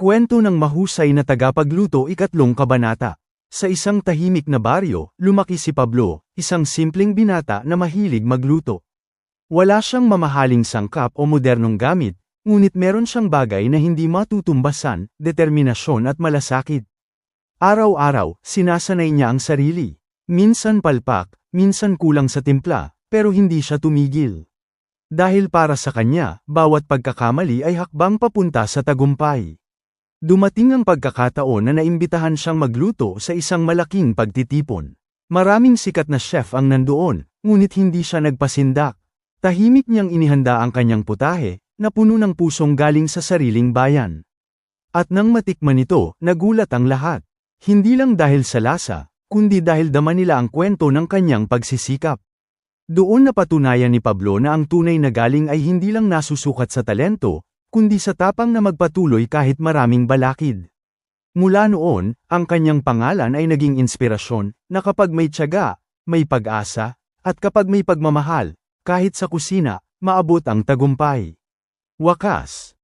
Kwento ng mahusay na tagapagluto ikatlong kabanata. Sa isang tahimik na baryo, lumaki si Pablo, isang simpleng binata na mahilig magluto. Wala siyang mamahaling sangkap o modernong gamit, ngunit meron siyang bagay na hindi matutumbasan, determinasyon at malasakit. Araw-araw, sinasanay niya ang sarili. Minsan palpak, minsan kulang sa timpla, pero hindi siya tumigil. Dahil para sa kanya, bawat pagkakamali ay hakbang papunta sa tagumpay. Dumating ang pagkakataon na naimbitahan siyang magluto sa isang malaking pagtitipon. Maraming sikat na chef ang nandoon, ngunit hindi siya nagpasindak. Tahimik niyang inihanda ang kanyang putahe, na puno ng pusong galing sa sariling bayan. At nang matikman ito, nagulat ang lahat. Hindi lang dahil sa lasa, kundi dahil dama nila ang kwento ng kanyang pagsisikap. Doon napatunayan ni Pablo na ang tunay na galing ay hindi lang nasusukat sa talento, kundi sa tapang na magpatuloy kahit maraming balakid. Mula noon, ang kanyang pangalan ay naging inspirasyon, na kapag may tiyaga, may pag-asa, at kapag may pagmamahal, kahit sa kusina, maabot ang tagumpay. Wakas